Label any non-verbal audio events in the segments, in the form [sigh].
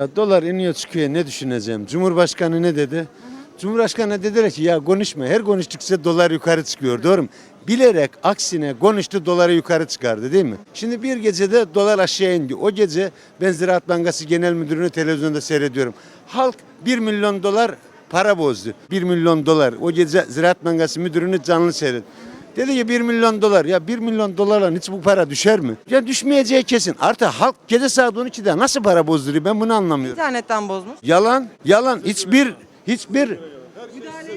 Ya dolar iniyor çıkıyor ne düşüneceğim? Cumhurbaşkanı ne dedi? Cumhurbaşkanı dediler ki ya konuşma. Her konuştukça dolar yukarı çıkıyor. Doğru mu? Bilerek aksine konuştu doları yukarı çıkardı değil mi? Şimdi bir gecede dolar aşağı indi. O gece ben Ziraat Bankası Genel Müdürünü televizyonda seyrediyorum. Halk 1 milyon dolar para bozdu. 1 milyon dolar. O gece Ziraat Bankası Müdürünü canlı seyret. Dedi ki 1 milyon dolar. Ya 1 milyon dolarla hiç bu para düşer mi? Ya düşmeyeceği kesin. Artık halk gece saat 12'de nasıl para bozduruyor ben bunu anlamıyorum. İnternetten bozmuş. Yalan, yalan. Hiçbir, hiçbir...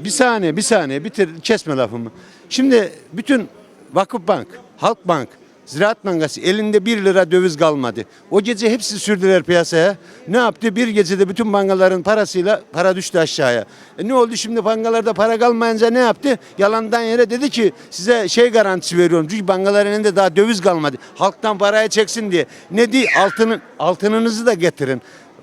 Bir saniye, bir saniye. Bitir, kesme lafımı. Şimdi bütün Vakıfbank, Halkbank, Ziraat Bankası elinde 1 lira döviz kalmadı. O gece hepsi sürdüler piyasaya. Ne yaptı? Bir gecede bütün bankaların parasıyla para düştü aşağıya. E ne oldu şimdi bankalarda para kalmayınca ne yaptı? Yalandan yere dedi ki size şey garantisi veriyorum. Çünkü bankaların elinde daha döviz kalmadı. Halktan parayı çeksin diye. Ne diye altının altınınızı da getirin.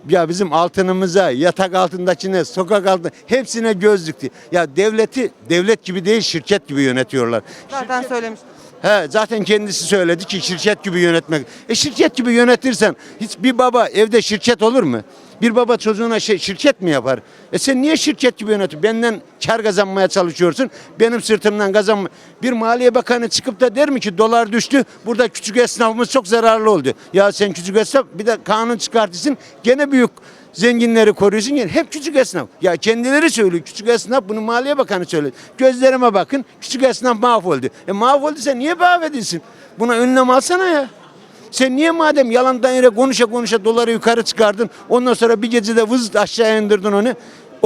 Ya bizim altınımıza, yatak altındakine, sokak altında hepsine göz dikti. Ya devleti devlet gibi değil şirket gibi yönetiyorlar. Zaten söylemiştim. He, zaten kendisi söyledi ki şirket gibi yönetmek. E şirket gibi yönetirsen hiç bir baba evde şirket olur mu? Bir baba çocuğuna şey şirket mi yapar? E sen niye şirket gibi yönetiyorsun? Benden kar kazanmaya çalışıyorsun. Benim sırtımdan kazanma. Bir maliye bakanı çıkıp da der mi ki dolar düştü. Burada küçük esnafımız çok zararlı oldu. Ya sen küçük esnaf bir de kanun çıkartırsın. Gene büyük zenginleri koruyorsun yani hep küçük esnaf. Ya kendileri söylüyor küçük esnaf bunu Maliye Bakanı söyledi. Gözlerime bakın küçük esnaf mahvoldu. E mahvolduysa niye mahvedilsin? Buna önlem alsana ya. Sen niye madem yalandan yere konuşa konuşa doları yukarı çıkardın ondan sonra bir gecede vız aşağı indirdin onu.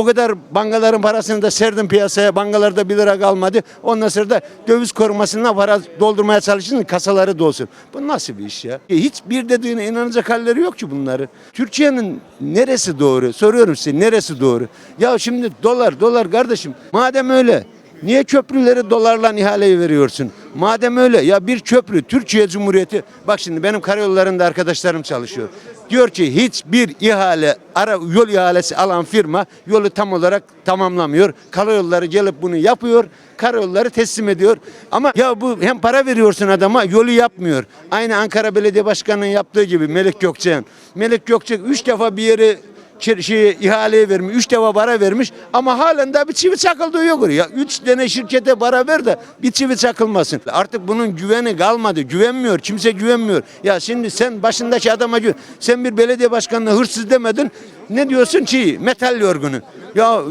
O kadar bankaların parasını da serdin piyasaya. Bankalarda 1 lira kalmadı. Ondan sonra da döviz korumasına para doldurmaya çalışın kasaları dolsun. Bu nasıl bir iş ya? E, Hiçbir dediğine inanacak halleri yok ki bunları. Türkiye'nin neresi doğru? Soruyorum size neresi doğru? Ya şimdi dolar dolar kardeşim. Madem öyle Niye köprüleri dolarla ihaleye veriyorsun? Madem öyle ya bir köprü Türkiye Cumhuriyeti bak şimdi benim karayollarında arkadaşlarım çalışıyor. Diyor ki hiçbir ihale ara yol ihalesi alan firma yolu tam olarak tamamlamıyor. Karayolları gelip bunu yapıyor. Karayolları teslim ediyor. Ama ya bu hem para veriyorsun adama yolu yapmıyor. Aynı Ankara Belediye Başkanı'nın yaptığı gibi Melik Gökçen. Melik Gökçek üç defa bir yeri şey, ihaleye vermiş, üç defa para vermiş ama halen daha bir çivi çakıldığı yok oraya. Üç tane şirkete para ver de bir çivi çakılmasın. Artık bunun güveni kalmadı. Güvenmiyor. Kimse güvenmiyor. Ya şimdi sen başındaki adama güven. Sen bir belediye başkanına hırsız demedin. Ne diyorsun ki? Metal yorgunu. Ya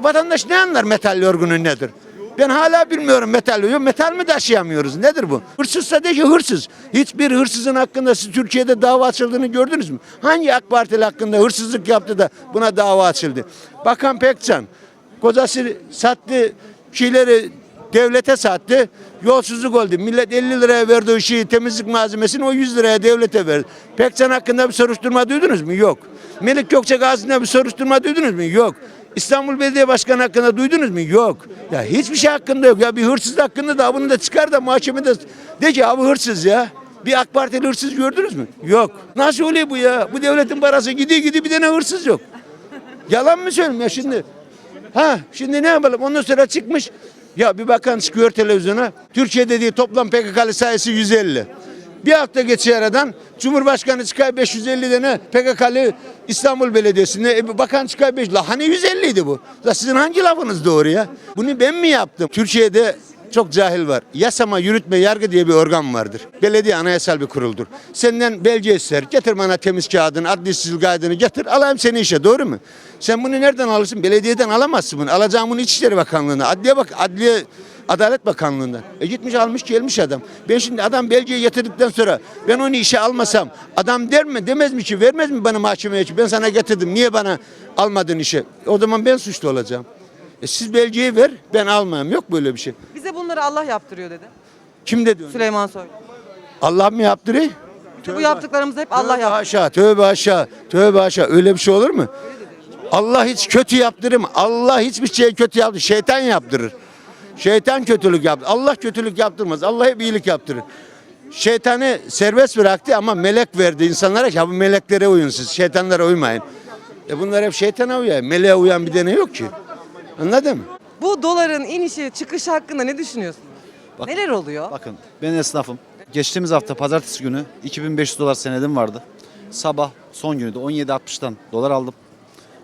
vatandaş ne anlar metal yorgunu nedir? Ben hala bilmiyorum metal yok. Metal mi taşıyamıyoruz? Nedir bu? Hırsızsa de ki hırsız. Hiçbir hırsızın hakkında siz Türkiye'de dava açıldığını gördünüz mü? Hangi AK Partili hakkında hırsızlık yaptı da buna dava açıldı? Bakan Pekcan. Kocası sattı şeyleri devlete sattı. Yolsuzluk oldu. Millet 50 liraya verdiği şeyi temizlik malzemesini o 100 liraya devlete verdi. Pekcan hakkında bir soruşturma duydunuz mu? Yok. Melik Gökçek hakkında bir soruşturma duydunuz mu? Yok. İstanbul Belediye Başkanı hakkında duydunuz mu? Yok. Ya hiçbir şey hakkında yok. Ya bir hırsız hakkında da bunu da çıkar da mahkemede de ki abi hırsız ya. Bir AK Partili hırsız gördünüz mü? Yok. Nasıl oluyor bu ya? Bu devletin parası gidiyor gidiyor bir tane hırsız yok. Yalan mı söylüyorum ya şimdi? Ha şimdi ne yapalım? Ondan sonra çıkmış. Ya bir bakan çıkıyor televizyona. Türkiye dediği toplam PKK'lı sayısı 150. Bir hafta geçiyor aradan Cumhurbaşkanı çıkar 550 tane PKK'lı İstanbul Belediyesi'nde e, bakan çıkar 5. La hani 150 idi bu? La sizin hangi lafınız doğru ya? Bunu ben mi yaptım? Türkiye'de çok cahil var. Yasama, yürütme, yargı diye bir organ vardır. Belediye anayasal bir kuruldur. Senden belge ister. Getir bana temiz kağıdını, adli sicil kaydını getir. Alayım seni işe. Doğru mu? Sen bunu nereden alırsın? Belediyeden alamazsın bunu. Alacağın bunu İçişleri Bakanlığı'na. Adliye bak, adliye Adalet Bakanlığı'ndan. E gitmiş almış gelmiş adam. Ben şimdi adam belgeyi getirdikten sonra ben onu işe almasam adam der mi demez mi ki vermez mi bana mahkemeye ki ben sana getirdim niye bana almadın işe? O zaman ben suçlu olacağım. E siz belgeyi ver ben almayayım yok böyle bir şey. Bize bunları Allah yaptırıyor dedi. Kim dedi onu? Süleyman Soylu. Allah mı yaptırıyor? Bu yaptıklarımızı hep Allah yaptı. haşa, tövbe haşa, tövbe haşa. Öyle bir şey olur mu? Allah hiç kötü yaptırır mı? Allah hiçbir şey kötü yaptırır. Şeytan yaptırır. Şeytan kötülük yaptı. Allah kötülük yaptırmaz. Allah hep iyilik yaptırır. Şeytanı serbest bıraktı ama melek verdi insanlara ki "Ha bu meleklere uyun siz. Şeytanlara uymayın. E bunlar hep şeytana uyuyor. Meleğe uyan bir tane yok ki. Anladın mı? Bu doların inişi çıkışı hakkında ne düşünüyorsunuz? Bak- Neler oluyor? Bakın ben esnafım. Geçtiğimiz hafta pazartesi günü 2500 dolar senedim vardı. sabah son günü de 17.60'dan dolar aldım.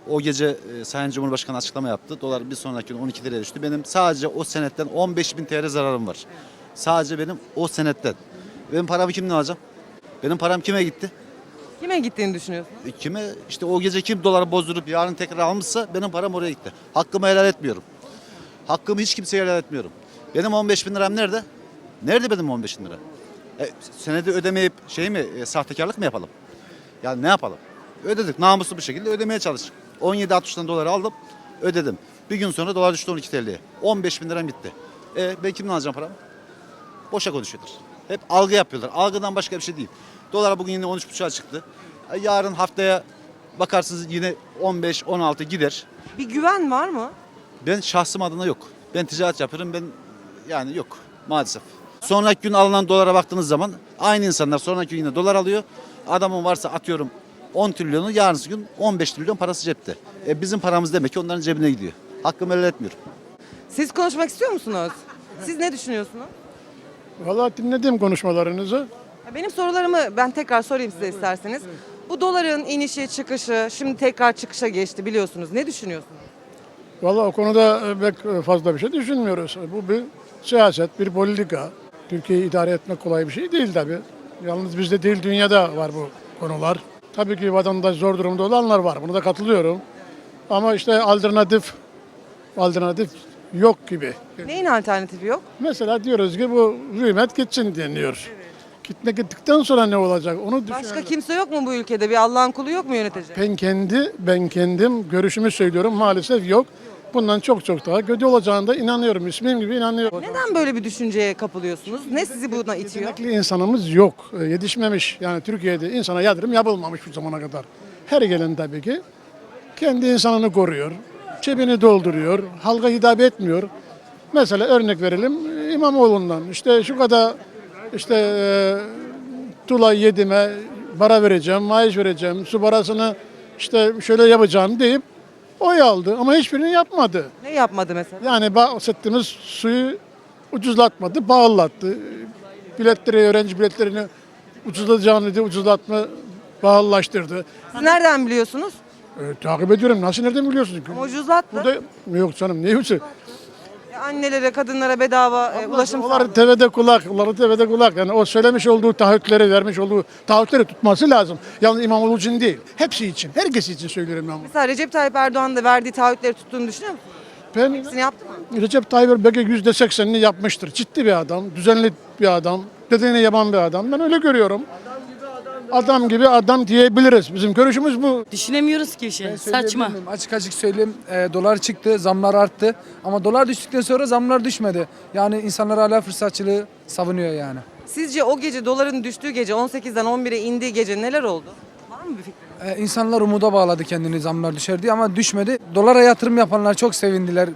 O gece e, Sayın Cumhurbaşkanı açıklama yaptı. Dolar bir sonraki gün 12 liraya düştü. Benim sadece o senetten 15 bin TL zararım var. Sadece benim o senetten. Benim paramı kimden alacağım? Benim param kime gitti? Kime gittiğini düşünüyorsun? E, Kime işte o gece kim doları bozdurup yarın tekrar almışsa benim param oraya gitti. Hakkımı helal etmiyorum. Hakkımı hiç kimseye helal etmiyorum. Benim 15 bin liram nerede? Nerede benim 15 bin lira? E, senede ödemeyip şey mi e, sahtekarlık mı yapalım? Yani ne yapalım? Ödedik namuslu bir şekilde ödemeye çalıştık. 17.60'dan dolar aldım ödedim. Bir gün sonra dolar düştü 12 TL'ye. 15 bin liram gitti. E, ben kimden alacağım paramı? Boşa konuşuyorlar. Hep algı yapıyorlar. Algıdan başka bir şey değil. Dolar bugün yine 13.5'a çıktı. E, Yarın haftaya bakarsınız yine 15-16 gider. Bir güven var mı? Ben şahsım adına yok. Ben ticaret yapıyorum. Ben yani yok maalesef. Sonraki gün alınan dolara baktığınız zaman aynı insanlar sonraki gün yine dolar alıyor. Adamın varsa atıyorum 10 trilyonu yarınsı gün 15 trilyon parası cepte. E bizim paramız demek ki onların cebine gidiyor. Hakkımı helal etmiyorum. Siz konuşmak istiyor musunuz? Siz ne düşünüyorsunuz? Vallahi dinledim konuşmalarınızı. Benim sorularımı ben tekrar sorayım size isterseniz. Bu doların inişi çıkışı şimdi tekrar çıkışa geçti biliyorsunuz. Ne düşünüyorsunuz? Vallahi o konuda e, pek fazla bir şey düşünmüyoruz. Bu bir siyaset, bir politika. Türkiye'yi idare etmek kolay bir şey değil tabii. Yalnız bizde değil dünyada var bu konular. Tabii ki vatandaş zor durumda olanlar var. Buna da katılıyorum. Ama işte alternatif alternatif yok gibi. Neyin alternatifi yok? Mesela diyoruz ki bu rühmet gitsin deniyor. Gitmek gittikten sonra ne olacak? Onu Başka düşünüyorum. kimse yok mu bu ülkede? Bir Allah'ın kulu yok mu yönetecek? Ben kendi ben kendim görüşümü söylüyorum maalesef yok. Bundan çok çok daha kötü olacağına da inanıyorum. İsmim gibi inanıyorum. Neden böyle bir düşünceye kapılıyorsunuz? Ne sizi buna itiyor? Emekli insanımız yok. e, Yetişmemiş. Yani Türkiye'de insana yatırım yapılmamış bu zamana kadar. Her gelen tabii ki kendi insanını koruyor. Cebini dolduruyor. Halka hitap etmiyor. Mesela örnek verelim İmamoğlu'ndan. İşte şu kadar işte e, Tula yedime para vereceğim, maaş vereceğim, su parasını işte şöyle yapacağım deyip oy aldı ama hiçbirini yapmadı. Ne yapmadı mesela? Yani bahsettiğimiz suyu ucuzlatmadı, pahalılattı. Biletleri, öğrenci biletlerini ucuzlatacağını dedi, ucuzlatma pahalılaştırdı. Siz nereden biliyorsunuz? E, takip ediyorum. Nasıl nereden biliyorsunuz? Ama ucuzlattı. Burada yok canım. Ne ucuz? Ya Annelere, kadınlara bedava e, ulaşım Onlar sağladı. tevede kulak, onları tevede kulak. Yani o söylemiş olduğu taahhütleri, vermiş olduğu taahhütleri tutması lazım. Yalnız İmamoğlu için değil. Hepsi için, herkes için söylüyorum ben bunu. Mesela Recep Tayyip Erdoğan da verdiği taahhütleri tuttuğunu düşünüyor musunuz? Ben Hepsini yaptı mı? Recep Tayyip Erdoğan yüzde seksenini yapmıştır. Ciddi bir adam, düzenli bir adam, dediğini yapan bir adam. Ben öyle görüyorum. Adam gibi adam diyebiliriz. Bizim görüşümüz bu. Düşünemiyoruz ki şey. Saçma. Miyim? Açık açık söyleyeyim. e, dolar çıktı, zamlar arttı. Ama dolar düştükten sonra zamlar düşmedi. Yani insanlar hala fırsatçılığı savunuyor yani. Sizce o gece doların düştüğü gece 18'den 11'e indiği gece neler oldu? Var mı bir fikriniz? E, insanlar umuda bağladı kendini zamlar düşer diye ama düşmedi. Dolara yatırım yapanlar çok sevindiler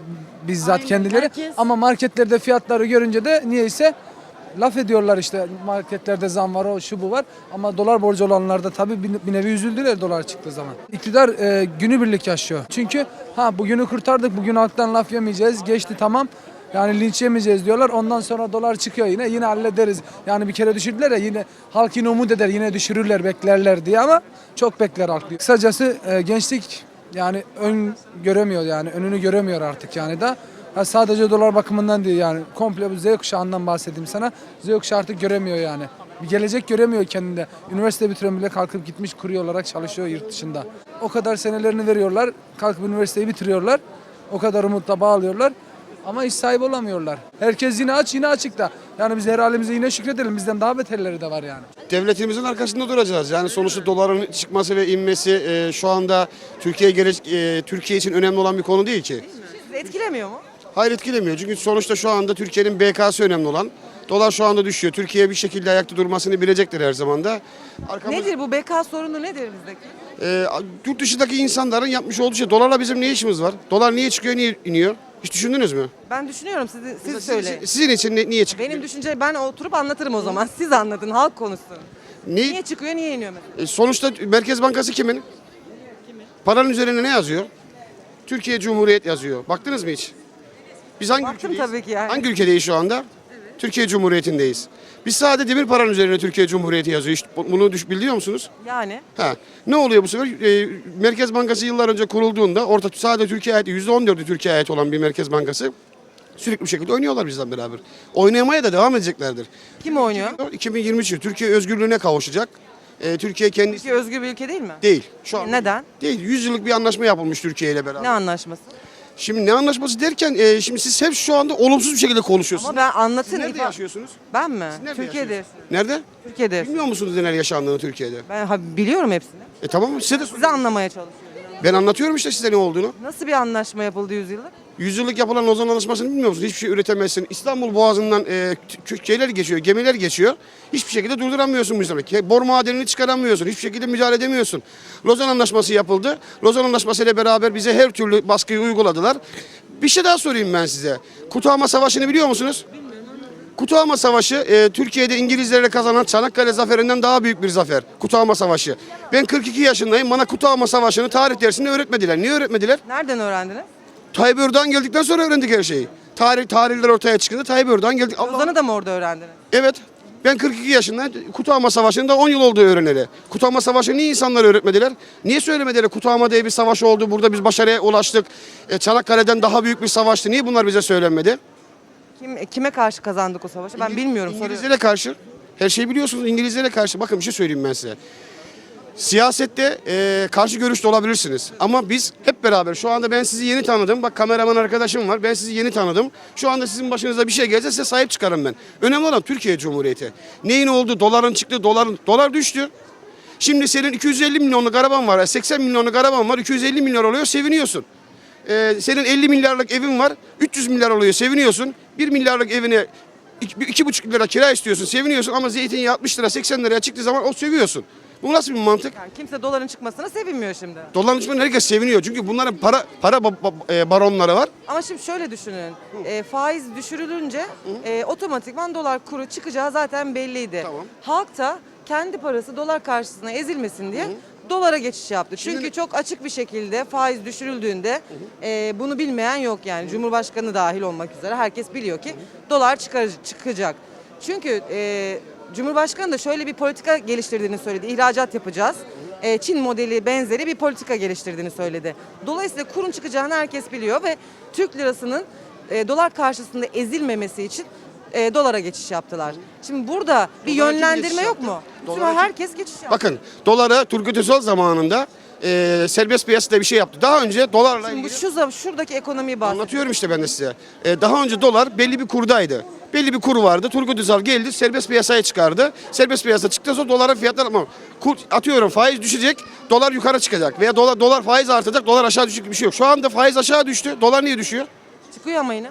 bizzat Aynen, kendileri. herkes- Ama marketlerde fiyatları görünce de niyeyse laf ediyorlar işte marketlerde zam var o şu bu var ama dolar borcu olanlar da tabii bir, bir nevi üzüldüler dolar çıktığı zaman. İktidar e, günübirlik yaşıyor. Çünkü ha bugünü kurtardık bugün halktan laf yemeyeceğiz geçti tamam yani linç yemeyeceğiz diyorlar. Ondan sonra dolar çıkıyor yine yine hallederiz. Yani bir kere düşürdüler ya yine halk yine umut eder yine düşürürler beklerler diye ama çok bekler halk. Kısacası e, gençlik yani ön göremiyor yani önünü göremiyor artık yani da. Ha sadece dolar bakımından değil yani komple bu Z kuşağından bahsedeyim sana. Z kuşağı artık göremiyor yani. Bir gelecek göremiyor kendinde. Üniversite bitiren bile kalkıp gitmiş kurye olarak çalışıyor yurt dışında. O kadar senelerini veriyorlar. Kalkıp üniversiteyi bitiriyorlar. O kadar umutla bağlıyorlar. Ama iş sahibi olamıyorlar. Herkes yine aç yine açıkta. Yani biz her halimize yine şükredelim. Bizden daha beterleri de var yani. devletimizin arkasında duracağız. Yani sonuçta doların çıkması ve inmesi e, şu anda Türkiye e, Türkiye için önemli olan bir konu değil ki. Sizi etkilemiyor mu? Hayır etkilemiyor. Çünkü sonuçta şu anda Türkiye'nin BK'sı önemli olan. Dolar şu anda düşüyor. Türkiye bir şekilde ayakta durmasını bilecektir her zaman da. Arkamız, Nedir bu BK sorunu nedir bizdeki? E, yurt dışındaki insanların yapmış olduğu şey. Dolarla bizim ne işimiz var? Dolar niye çıkıyor, niye iniyor? Hiç düşündünüz mü? Ben düşünüyorum siz Sizin- söyleyin. Sizin için ne- niye çıkıyor? Benim düşünce ben oturup anlatırım o zaman. Siz anlatın, halk konuşsun. Niye- Niye çıkıyor, niye iniyor mesela? E, sonuçta Merkez Bankası kimin? Paranın üzerine ne yazıyor? Türkiye Cumhuriyet yazıyor. Baktınız mı hiç? Biz hangi Baktım ülkedeyiz? tabii ki yani. Hangi ülkedeyiz şu anda? Türkiye Cumhuriyeti'ndeyiz. Biz sadece demir paranın üzerine Türkiye Cumhuriyeti yazıyor. Hiç bu- bunu düş, biliyor musunuz? Yani Ha. Ne oluyor bu sefer? Ee, Merkez Bankası yıllar önce kurulduğunda orta sadece Türkiye ait %14'ü Türkiye ait olan bir Merkez Bankası sürekli bir şekilde oynuyorlar bizden beraber. Oynamaya da devam edeceklerdir. kim oynuyor? 2023 yılı Türkiye özgürlüğüne kavuşacak. Ee, Türkiye kendi Türkiye özgür bir ülke değil mi? değil. Şu an Neden? değil. 100 yıllık bir anlaşma yapılmış Türkiye ile beraber. Ne anlaşması? Şimdi ne anlaşması derken e, şimdi siz hep şu anda olumsuz bir şekilde konuşuyorsunuz. Ama ben anlatın. Siz nerede ifa- yaşıyorsunuz? Ben mi? Nerede Türkiye'de yaşıyorsunuz? Nerede? Türkiye'de. Bilmiyor musunuz neler yaşandığını Türkiye'de? Ben ha, biliyorum hepsini. E tamam mı? Size de Size anlamaya çalışıyorum. Ben anlatıyorum işte size ne olduğunu. Nasıl bir anlaşma yapıldı yüzyıllık? Yüzyıllık yapılan Lozan Anlaşması'nı bilmiyor musunuz? Hiçbir şey üretemezsin. İstanbul Boğazı'ndan e, şeyler geçiyor, gemiler geçiyor. Hiçbir şekilde durduramıyorsun bu insanı. Bor madenini çıkaramıyorsun. Hiçbir şekilde müdahale edemiyorsun. Lozan Anlaşması yapıldı. Lozan Anlaşması ile beraber bize her türlü baskıyı uyguladılar. Bir şey daha sorayım ben size. Kutuama Savaşı'nı biliyor musunuz? Kutuama Savaşı e, Türkiye'de İngilizlere kazanan Çanakkale Zaferi'nden daha büyük bir zafer. Kutuama Savaşı. Ben 42 yaşındayım. Bana Kutuama Savaşı'nı tarih dersinde öğretmediler. Niye öğretmediler? Nereden öğrendiniz? Tayyip Erdoğan geldikten sonra öğrendik her şeyi. Tarih tarihler ortaya çıktı. Tayyip Erdoğan geldi. Allah- da mı orada öğrendiniz? Evet. Ben 42 yaşındayım. Kutuama Savaşı'nda 10 yıl oldu öğreneli. Kutuama Savaşı niye insanlara öğretmediler? Niye söylemediler? Kutuama diye bir savaş oldu. Burada biz başarıya ulaştık. E, Çanakkale'den daha büyük bir savaştı. Niye bunlar bize söylenmedi? Kim kime karşı kazandık o savaşı? Ben bilmiyorum. İngilizlere karşı. Her şeyi biliyorsunuz İngilizlere karşı. Bakın bir şey söyleyeyim ben size. Siyasette e, karşı görüşte olabilirsiniz. Ama biz hep beraber şu anda ben sizi yeni tanıdım. Bak kameraman arkadaşım var. Ben sizi yeni tanıdım. Şu anda sizin başınıza bir şey gelse size sahip çıkarım ben. Önemli olan Türkiye Cumhuriyeti. Neyin oldu? Doların çıktı. Doların dolar düştü. Şimdi senin 250 milyonluk araban var. 80 milyonluk araban var. 250 milyar oluyor. Seviniyorsun. Ee, senin 50 milyarlık evin var. 300 milyar oluyor. Seviniyorsun. 1 milyarlık evine 2,5 lira kira istiyorsun. Seviniyorsun ama zeytinyağı 60 lira 80 liraya çıktığı zaman o seviyorsun. Bu nasıl bir mantık? Yani kimse doların çıkmasına sevinmiyor şimdi. Doların düşmanı herkes seviniyor. Çünkü bunların para para ba- ba- e, baronları var. Ama şimdi şöyle düşünün. E, faiz düşürülünce e, otomatikman dolar kuru çıkacağı zaten belliydi. Tamam. Halk da kendi parası dolar karşısına ezilmesin diye dolara geçiş yaptı. Çünkü çok açık bir şekilde faiz düşürüldüğünde e, bunu bilmeyen yok yani. Cumhurbaşkanı dahil olmak üzere herkes biliyor ki dolar çıkar, çıkacak. Çünkü e, Cumhurbaşkanı da şöyle bir politika geliştirdiğini söyledi. İhracat yapacağız. E, Çin modeli benzeri bir politika geliştirdiğini söyledi. Dolayısıyla kurun çıkacağını herkes biliyor ve Türk lirasının e, dolar karşısında ezilmemesi için e, dolara geçiş yaptılar. Şimdi burada bir Dolara kim yönlendirme geçiş yok yaptı? mu? Dolara kim- herkes geçiş yaptı. Bakın dolara Turgut Özal zamanında e, serbest piyasada bir şey yaptı. Daha önce dolarla Şimdi bu ilgili... şu zam- şuradaki ekonomiyi bahsediyorum. Anlatıyorum işte ben de size. Ee, daha önce dolar belli bir kurdaydı. Belli bir kur vardı. Turgut Özal geldi serbest piyasaya çıkardı. Serbest piyasa çıktıktan sonra doların fiyatları ama kur, atıyorum faiz düşecek, dolar yukarı çıkacak veya dolar dolar faiz artacak, dolar aşağı düşecek bir şey yok. Şu anda faiz aşağı düştü. Dolar niye düşüyor? Çıkıyor ama yine.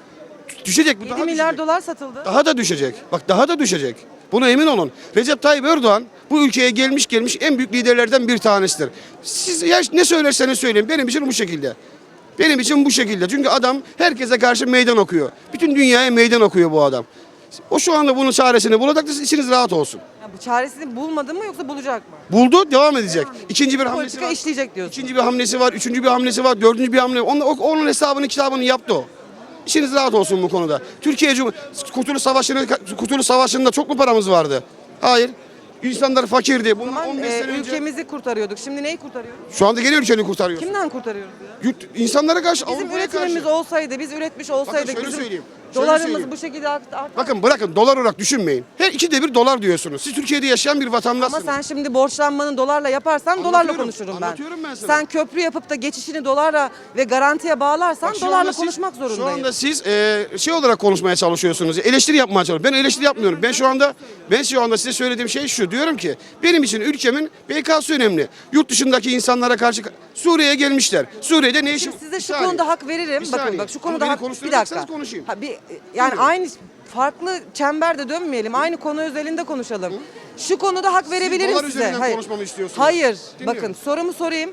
Düşecek bu 7 daha milyar düşecek. dolar satıldı. Daha da düşecek. Bak daha da düşecek. Buna emin olun. Recep Tayyip Erdoğan bu ülkeye gelmiş gelmiş en büyük liderlerden bir tanesidir. Siz ya ne söylerseniz söyleyin benim için bu şekilde. Benim için bu şekilde. Çünkü adam herkese karşı meydan okuyor. Bütün dünyaya meydan okuyor bu adam. O şu anda bunun çaresini bulacak da içiniz rahat olsun. Ya bu çaresini bulmadı mı yoksa bulacak mı? Buldu devam edecek. İkinci bir hamlesi Politika var. işleyecek diyorsun. İkinci bir hamlesi var, üçüncü bir hamlesi var, dördüncü bir hamle. Onun, onun hesabını kitabını yaptı o. İşiniz rahat olsun bu konuda. Türkiye Cum Kurtuluş Savaşı'nın Kurtuluş Savaşı'nda çok mu paramız vardı? Hayır. İnsanlar fakirdi. Bundan Ama 15 e, sene önce. ülkemizi kurtarıyorduk. Şimdi neyi kurtarıyoruz? Şu anda gene ülkeni kurtarıyoruz. Kimden kurtarıyoruz ya? Yurt, insanlara karşı, Bizim Avrupa'ya üretimimiz karşı. olsaydı, biz üretmiş olsaydık şöyle bizim söyleyeyim, dolarımız bu şekilde art, art- Bakın bırakın dolar olarak düşünmeyin. Her ikide bir dolar diyorsunuz. Siz Türkiye'de yaşayan bir Ama vatandaşsınız. sen şimdi borçlanmanı dolarla yaparsan dolarla Anlatıyorum, konuşurum ben. anlatıyorum ben sana. Sen köprü yapıp da geçişini dolarla ve garantiye bağlarsan şu dolarla anda siz- konuşmak zorundayım. Şu anda siz e, şey olarak konuşmaya çalışıyorsunuz. Eleştiri yapmaya çalışıyorsunuz. Ben eleştiri yapmıyorum. Ben şu anda ben şu anda size söylediğim şey şu. Diyorum ki benim için ülkemin BK'sı önemli. Yurt dışındaki insanlara karşı Suriye'ye gelmişler. Suriye'de ne işi Şimdi size Bir şu saniye. konuda hak veririm. Bir Bakın saniye. bak şu Ama konuda beni hak bir konuşturacaksanız dakika. konuşayım. Ha, bir, yani aynı farklı çemberde dönmeyelim. Aynı konu özelinde konuşalım. Şu konuda hak verebilirim dolar size. üzerinden Hayır. konuşmamı istiyorsunuz. Hayır. Dinliyorum. Bakın sorumu sorayım.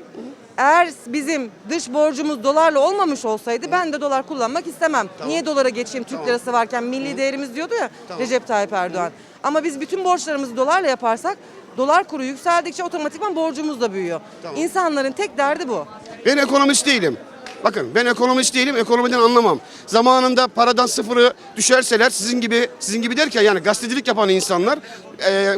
Eğer bizim dış borcumuz dolarla olmamış olsaydı ben de dolar kullanmak istemem. Niye dolara geçeyim Türk lirası varken milli değerimiz diyordu ya Recep Tayyip Erdoğan. Ama biz bütün borçlarımızı dolarla yaparsak dolar kuru yükseldikçe otomatikman borcumuz da büyüyor. İnsanların tek derdi bu. Ben ekonomist değilim. Bakın ben ekonomist değilim, ekonomiden anlamam. Zamanında paradan sıfırı düşerseler sizin gibi sizin gibi derken yani gazetecilik yapan insanlar e,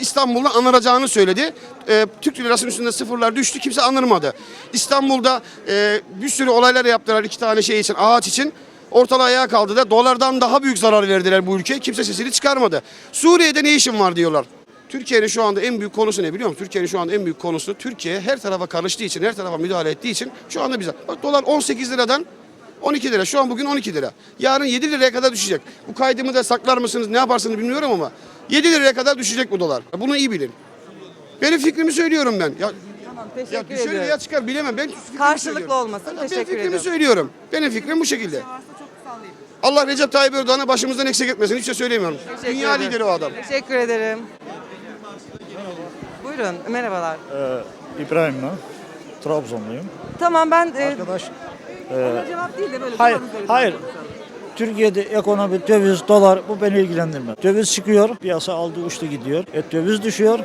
İstanbul'da anılacağını söyledi. E, Türk lirasının üstünde sıfırlar düştü, kimse anırmadı. İstanbul'da e, bir sürü olaylar yaptılar iki tane şey için, ağaç için. Ortalığı ayağa kaldı da dolardan daha büyük zarar verdiler bu ülkeye. Kimse sesini çıkarmadı. Suriye'de ne işin var diyorlar. Türkiye'nin şu anda en büyük konusu ne biliyor musun? Türkiye'nin şu anda en büyük konusu Türkiye her tarafa karıştığı için, her tarafa müdahale ettiği için şu anda bize. Bak dolar 18 liradan 12 lira. Şu an bugün 12 lira. Yarın 7 liraya kadar düşecek. Bu kaydımı da saklar mısınız, ne yaparsınız bilmiyorum ama 7 liraya kadar düşecek bu dolar. Bunu iyi bilin. Benim fikrimi söylüyorum ben. Ya, Tamam ya teşekkür düşer ediyorum. ya çıkar bilemem. Ben fikrimi Karşılıklı söylüyorum. olmasın. Ben Teşekkür fikrimi ediyorum. söylüyorum. Benim fikrim bu şekilde. Allah Recep Tayyip Erdoğan'ı başımızdan eksik etmesin. Hiçbir şey söylemiyorum. Teşekkür Dünya ederim. lideri o adam. Teşekkür ederim. Buyurun merhabalar. Ee, İbrahim ben. Trabzonluyum. Tamam ben e, Arkadaş ona cevap değil de böyle hayır hayır. Türkiye'de ekonomi, döviz, dolar bu beni ilgilendirmez. Döviz çıkıyor, piyasa aldı uçtu gidiyor. E döviz düşüyor.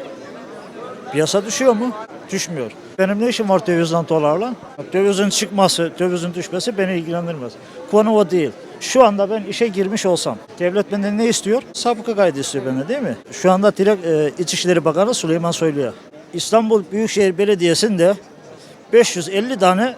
Piyasa düşüyor mu? Düşmüyor. Benim ne işim var dövizden dolarla? Dövizin çıkması, dövizin düşmesi beni ilgilendirmez. Konu o değil. Şu anda ben işe girmiş olsam, devlet benden ne istiyor? Sabıka kaydı istiyor benden değil mi? Şu anda direkt e, İçişleri Bakanı Süleyman Soylu'ya. İstanbul Büyükşehir Belediyesi'nde 550 tane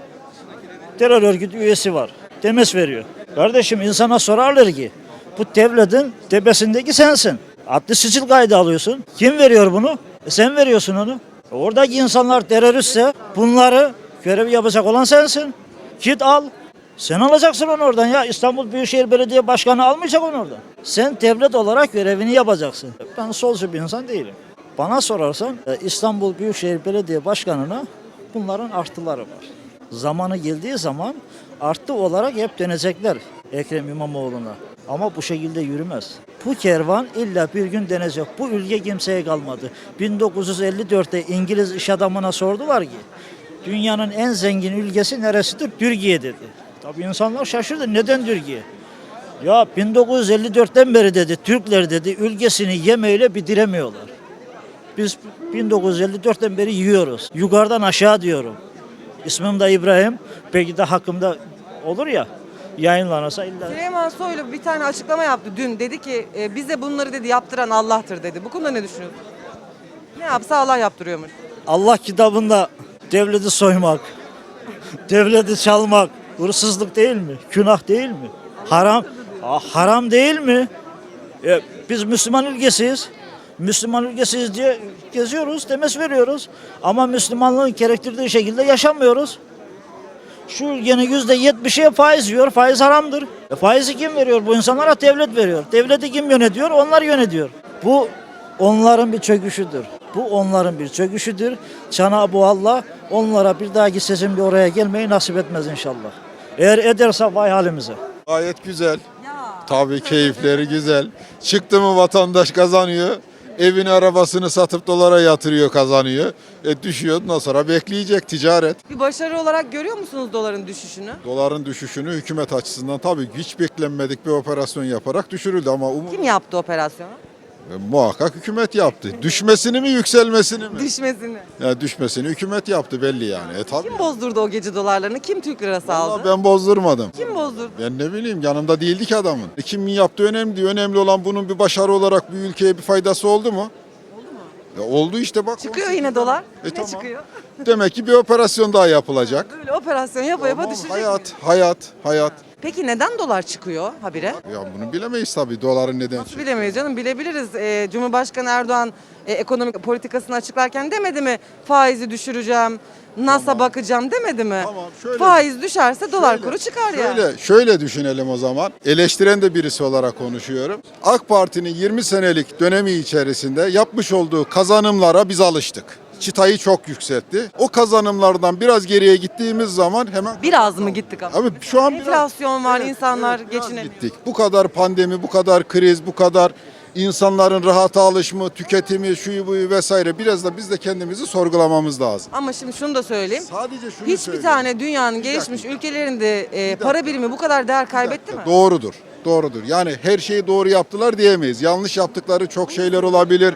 terör örgütü üyesi var. Demes veriyor. Kardeşim insana sorarlar ki bu devletin tepesindeki sensin. Adli sicil kaydı alıyorsun. Kim veriyor bunu? E sen veriyorsun onu. E Oradaki insanlar teröristse bunları görev yapacak olan sensin. Git al. Sen alacaksın onu oradan ya. İstanbul Büyükşehir Belediye Başkanı almayacak onu oradan. Sen devlet olarak görevini yapacaksın. Ben solcu bir insan değilim. Bana sorarsan e, İstanbul Büyükşehir Belediye Başkanı'na bunların artıları var. Zamanı geldiği zaman arttı olarak hep dönecekler Ekrem İmamoğlu'na. Ama bu şekilde yürümez. Bu kervan illa bir gün dönecek. Bu ülke kimseye kalmadı. 1954'te İngiliz iş adamına sordular ki dünyanın en zengin ülkesi neresidir? Türkiye dedi. Tabii insanlar şaşırdı. Neden Türkiye? Ya 1954'ten beri dedi Türkler dedi ülkesini yemeyle bitiremiyorlar. Biz 1954'ten beri yiyoruz. Yukarıdan aşağı diyorum. İsmim de İbrahim. Belki de hakkımda olur ya yayınlanırsa illa. Süleyman Soylu bir tane açıklama yaptı dün. Dedi ki e, bize bunları dedi yaptıran Allah'tır dedi. Bu konuda ne düşünüyorsun? Ne yapsa Allah yaptırıyormuş. Allah kitabında devleti soymak, [laughs] devleti çalmak hırsızlık değil mi? Günah değil mi? Haram haram değil mi? E, biz Müslüman ülkesiyiz. Müslüman ülkesiyiz diye geziyoruz, demes veriyoruz. Ama Müslümanlığın gerektirdiği şekilde yaşamıyoruz. Şu ülkenin yüzde yetmişe faiz yiyor. Faiz haramdır. E, faizi kim veriyor? Bu insanlara devlet veriyor. Devleti kim yönetiyor? Onlar yönetiyor. Bu onların bir çöküşüdür. Bu onların bir çöküşüdür. Cenab-ı Allah onlara bir dahaki seçimde oraya gelmeyi nasip etmez inşallah. Eğer ederse vay halimize. Gayet güzel. Tabii keyifleri güzel. Çıktı mı vatandaş kazanıyor. Evini arabasını satıp dolara yatırıyor kazanıyor. E düşüyor ondan sonra bekleyecek ticaret. Bir başarı olarak görüyor musunuz doların düşüşünü? Doların düşüşünü hükümet açısından tabii hiç beklenmedik bir operasyon yaparak düşürüldü ama um- Kim yaptı operasyonu? E, muhakkak hükümet yaptı. Düşmesini mi yükselmesini mi? Düşmesini. Ya düşmesini hükümet yaptı belli yani. E tabii. Kim bozdurdu o gece dolarlarını? Kim Türk lirası Vallahi aldı? ben bozdurmadım. Kim bozdurdu? Ben ne bileyim yanımda değildi ki adamın. E, Kimin yaptığı önemli değil. Önemli olan bunun bir başarı olarak bir ülkeye bir faydası oldu mu? Oldu mu? oldu işte bak. Çıkıyor yine dolar. E ne tamam. çıkıyor? Demek ki bir operasyon daha yapılacak. Böyle operasyon yapa yapa Tamam, düşecek hayat, mi? hayat, hayat. Peki neden dolar çıkıyor habire? Ya bunu bilemeyiz tabii doların neden Nasıl bilemeyiz canım bilebiliriz. Ee, Cumhurbaşkanı Erdoğan e, ekonomik politikasını açıklarken demedi mi faizi düşüreceğim, NASA bakacağım demedi mi? Tamam, şöyle- Faiz düşerse dolar kuru çıkar ya. Şöyle, şöyle düşünelim o zaman. Eleştiren de birisi olarak konuşuyorum. AK Parti'nin 20 senelik dönemi içerisinde yapmış olduğu kazanımlara biz alıştık. Çıtayı çok yükseltti. O kazanımlardan biraz geriye gittiğimiz zaman hemen Biraz mı gittik ama? Abi şu an biraz- Enflasyon var, insanlar evet, biraz geçinemiyor. gittik. Bu kadar pandemi, bu kadar kriz, bu kadar insanların rahata alışımı, tüketimi, şuyu buyu vesaire biraz da biz de kendimizi sorgulamamız lazım. Ama şimdi şunu da söyleyeyim. Sadece şunu Hiçbir söyleyeyim. tane dünyanın gelişmiş ülkelerinde e, para birimi bu kadar değer kaybetti mi? Doğrudur. Doğrudur. Yani her şeyi doğru yaptılar diyemeyiz. Yanlış yaptıkları çok şeyler olabilir.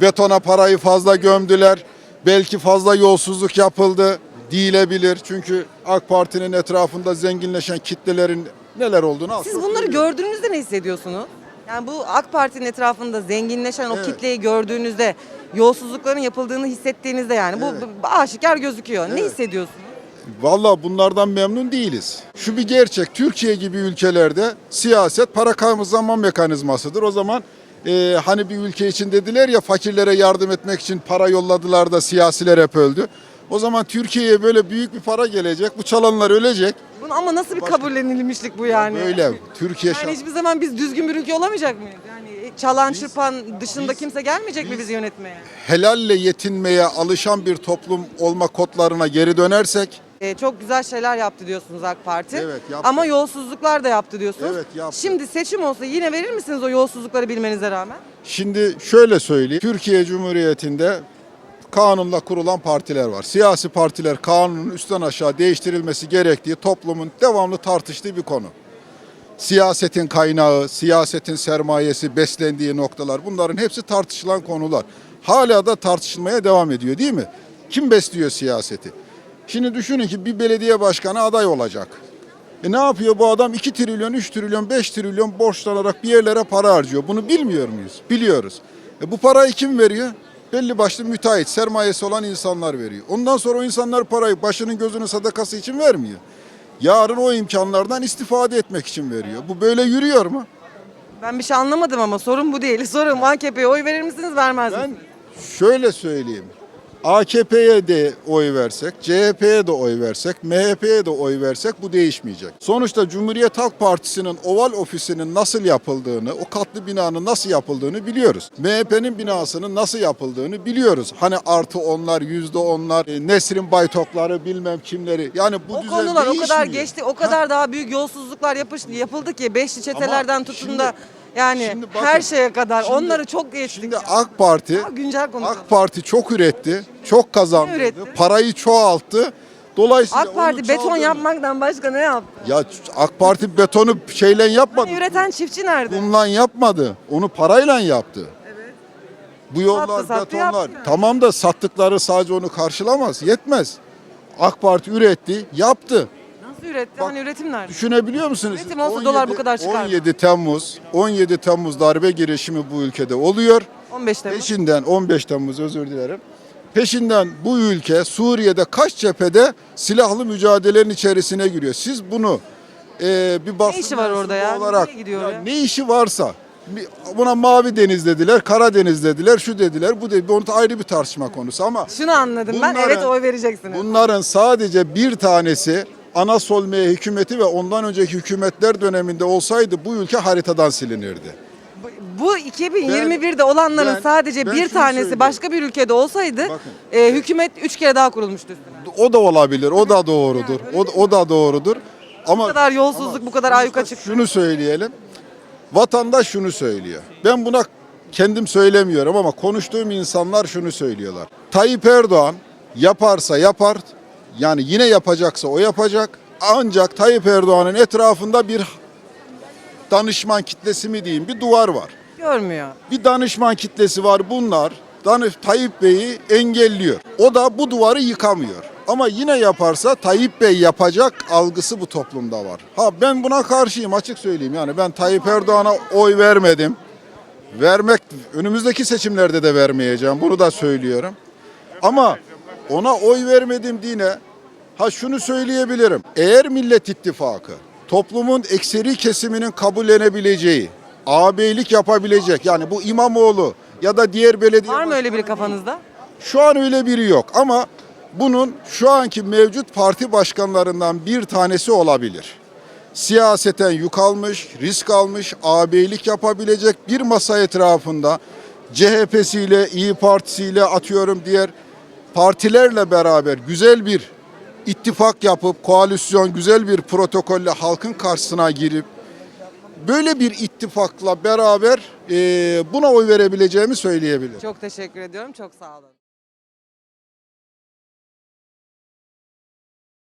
Betona parayı fazla gömdüler. Belki fazla yolsuzluk yapıldı. değilebilir. Çünkü AK Parti'nin etrafında zenginleşen kitlelerin neler olduğunu Siz bunları biliyoruz. gördüğünüzde ne hissediyorsunuz? Yani bu AK Parti'nin etrafında zenginleşen o Evet. kitleyi gördüğünüzde, yolsuzlukların yapıldığını hissettiğinizde yani bu Evet. aşikar gözüküyor. Ne Evet. hissediyorsunuz? Valla bunlardan memnun değiliz. Şu bir gerçek, Türkiye gibi ülkelerde siyaset para kazanma mekanizmasıdır. O zaman e, hani bir ülke için dediler ya fakirlere yardım etmek için para yolladılar da siyasiler hep öldü. O zaman Türkiye'ye böyle büyük bir para gelecek, bu çalanlar ölecek. Bunu ama nasıl bir Başka- kabullenilmişlik bu yani? Böyle Türkiye Yani şart- hiçbir zaman biz düzgün bir ülke olamayacak mıyız? Yani çalan, Biz- çırpan dışında biz- kimse gelmeyecek mi biz- bizi yönetmeye? helalle yetinmeye alışan bir toplum olma kodlarına geri dönersek Ee, çok güzel şeyler yaptı diyorsunuz AK Parti. Evet, yaptı. Ama yolsuzluklar da yaptı diyorsunuz. Evet, yaptı. Şimdi seçim olsa yine verir misiniz o yolsuzlukları bilmenize rağmen? Şimdi şöyle söyleyeyim. Türkiye Cumhuriyeti'nde kanunla kurulan partiler var. Siyasi partiler kanunun üstten aşağı değiştirilmesi gerektiği toplumun devamlı tartıştığı bir konu. Siyasetin kaynağı, siyasetin sermayesi, beslendiği noktalar bunların hepsi tartışılan konular. Hala da tartışılmaya devam ediyor değil mi? Kim besliyor siyaseti? Şimdi düşünün ki bir belediye başkanı aday olacak. E ne yapıyor bu adam? 2 trilyon, 3 trilyon, 5 trilyon borçlanarak bir yerlere para harcıyor. Bunu bilmiyor muyuz? Biliyoruz. E bu parayı kim veriyor? Belli başlı müteahhit, sermayesi olan insanlar veriyor. Ondan sonra o insanlar parayı başının gözünün sadakası için vermiyor. Yarın o imkanlardan istifade etmek için veriyor. Bu böyle yürüyor mu? Ben bir şey anlamadım ama sorun bu değil. [laughs] Sorun AKP'ye oy verir misiniz vermez Ben misiniz? şöyle söyleyeyim. AKP'ye de oy versek, CHP'ye de oy versek, MHP'ye de oy versek bu değişmeyecek. Sonuçta Cumhuriyet Halk Partisi'nin oval ofisinin nasıl yapıldığını, o katlı binanın nasıl yapıldığını biliyoruz. MHP'nin binasının nasıl yapıldığını biliyoruz. Hani artı onlar, yüzde onlar, e, Nesrin Baytokları bilmem kimleri. Yani bu O düzen konular o kadar değişmiyor. geçti, o kadar daha büyük yolsuzluklar yapış, yapıldı ki beşli çetelerden tutun da yani şimdi bakın, her şeye kadar şimdi- onları çok geçtik. Şimdi ya. AK Parti Daha güncel. AK Parti çok üretti, çok Ne kazandırdı, üretti? parayı çoğalttı. Dolayısıyla AK Parti beton çaldığını- yapmaktan başka ne yaptı? Ya AK Parti betonu şeyle yapmadı. Hani üreten çiftçi nerede? Kumla yapmadı. Onu parayla yaptı. Evet. Bu yollar, Sattı, sattı, betonlar. yaptı yani. Tamam da sattıkları sadece onu karşılamaz. Yetmez. AK Parti üretti, yaptı. Nasıl üretti? Bak, hani üretim nerede? Düşünebiliyor musunuz? Üretim olsa dolar bu kadar çıkar mı? 17 Temmuz, 17 Temmuz darbe girişimi bu ülkede oluyor. 15 Temmuz. Peşinden 15 Temmuz özür dilerim. Peşinden bu ülke Suriye'de kaç cephede silahlı mücadelenin içerisine giriyor. Siz bunu e, bir basın işi var orada ya? olarak Nereye gidiyor ya ya? ne işi varsa buna mavi deniz dediler, kara deniz dediler, şu dediler, bu dedi. Onu da ayrı bir tartışma konusu ama Şunu anladım ben. Bunların- Evet oy vereceksiniz. bunların sadece bir tanesi Anasolmeye hükümeti ve ondan önceki hükümetler döneminde olsaydı bu ülke haritadan silinirdi. Bu- Bu 2021'de olanların ben- sadece ben bir tanesi söylüyorum. başka bir ülkede olsaydı Bakın. e, hükümet 3 kere daha kurulmuştu. O da olabilir, o da doğrudur. O, o da doğrudur. Ama Bu kadar yolsuzluk, bu kadar ayyuka çıktı. Şunu söyleyelim. Vatandaş şunu söylüyor. Ben buna kendim söylemiyorum ama konuştuğum insanlar şunu söylüyorlar. Tayyip Erdoğan yaparsa yapar, yani yine yapacaksa o yapacak. Ancak Tayyip Erdoğan'ın etrafında bir danışman kitlesi mi diyeyim bir duvar var. Görmüyor. Bir danışman kitlesi var bunlar. Danış Tayyip Bey'i engelliyor. O da bu duvarı yıkamıyor. Ama yine yaparsa Tayyip Bey yapacak algısı bu toplumda var. Ha ben buna karşıyım açık söyleyeyim. Yani ben Tayyip Erdoğan'a oy vermedim. Vermek önümüzdeki seçimlerde de vermeyeceğim. Bunu da söylüyorum. Ama ona oy vermedim dine ha şunu söyleyebilirim. Eğer Millet İttifakı toplumun ekseri kesiminin kabullenebileceği, ağabeylik yapabilecek yani bu İmamoğlu ya da diğer belediye Var mı öyle biri kafanızda? şu an öyle biri yok ama bunun şu anki mevcut parti başkanlarından bir tanesi olabilir. Siyaseten yük almış, risk almış, ağabeylik yapabilecek bir masa etrafında CHP'siyle, İyi Partisi'yle atıyorum diğer partilerle beraber güzel bir ittifak yapıp koalisyon güzel bir protokolle halkın karşısına girip böyle bir ittifakla beraber eee, buna oy verebileceğimi söyleyebilirim. Çok teşekkür ediyorum. Çok sağ olun.